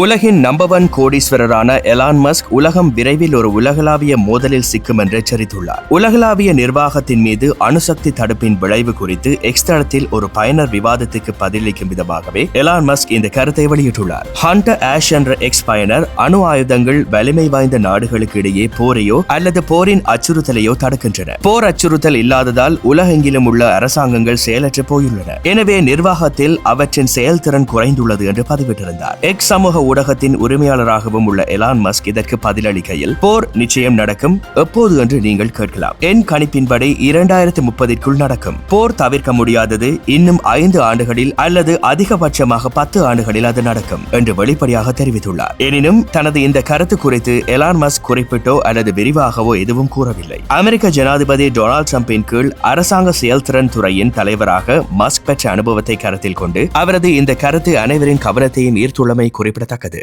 உலகின் number one கோடீஸ்வரரான Elon Musk உலகம் விரைவில் ஒரு உலகளாவிய மோதலில் சிக்கும் என்று எச்சரித்துள்ளார். உலகளாவிய நிர்வாகத்தின் மீது அணுசக்தி தடுப்பின் விளைவு குறித்து எக்ஸ் தளத்தில் ஒரு பயனர் விவாதத்துக்கு பதிலளிக்கும் விதமாகவே எலான் மஸ்க் இந்த கருத்தை வெளியிட்டுள்ளார். ஹண்டர் ஆஷ் என்ற எக்ஸ் பயனர் அணு ஆயுதங்கள் வலிமை வாய்ந்த நாடுகளுக்கு இடையே போரையோ அல்லது போரின் அச்சுறுத்தலையோ தடுக்கின்றன. போர் அச்சுறுத்தல் இல்லாததால் உலகெங்கிலும் உள்ள அரசாங்கங்கள் செயலற்று போயுள்ளன. எனவே நிர்வாகத்தில் அவற்றின் செயல்திறன் குறைந்துள்ளது என்று பதிவிட்டிருந்தார். எக்ஸ் சமூக ஊடகத்தின் உரிமையாளராகவும் உள்ள எலான் மஸ்க் இதற்கு பதிலளிக்கையில் போர் நிச்சயம் நடக்கும். எப்போது என்று நீங்கள் கேட்கலாம். என் கணிப்பின்படி இரண்டாயிரத்தி முப்பதிற்குள் நடக்கும். போர் தவிர்க்க முடியாதது இன்னும் ஐந்து ஆண்டுகளில் அல்லது அதிகபட்சமாக பத்து ஆண்டுகளில் அது நடக்கும் என்று வெளிப்படையாக தெரிவித்துள்ளார். எனினும் தனது இந்த கருத்து குறித்து எலான் மஸ்க் குறிப்பிட்டோ அல்லது விரிவாகவோ எதுவும் கூறவில்லை. அமெரிக்க ஜனாதிபதி டொனால்ட் டிரம்பின் கீழ் அரசாங்க செயல்திறன் துறையின் தலைவராக மஸ்க் பெற்ற அனுபவத்தை கருத்தில் கொண்டு அவரது இந்த கருத்து அனைவரின் கவனத்தையும் ஈர்த்துள்ளமை குறிப்பிடத்தக்கது. 中で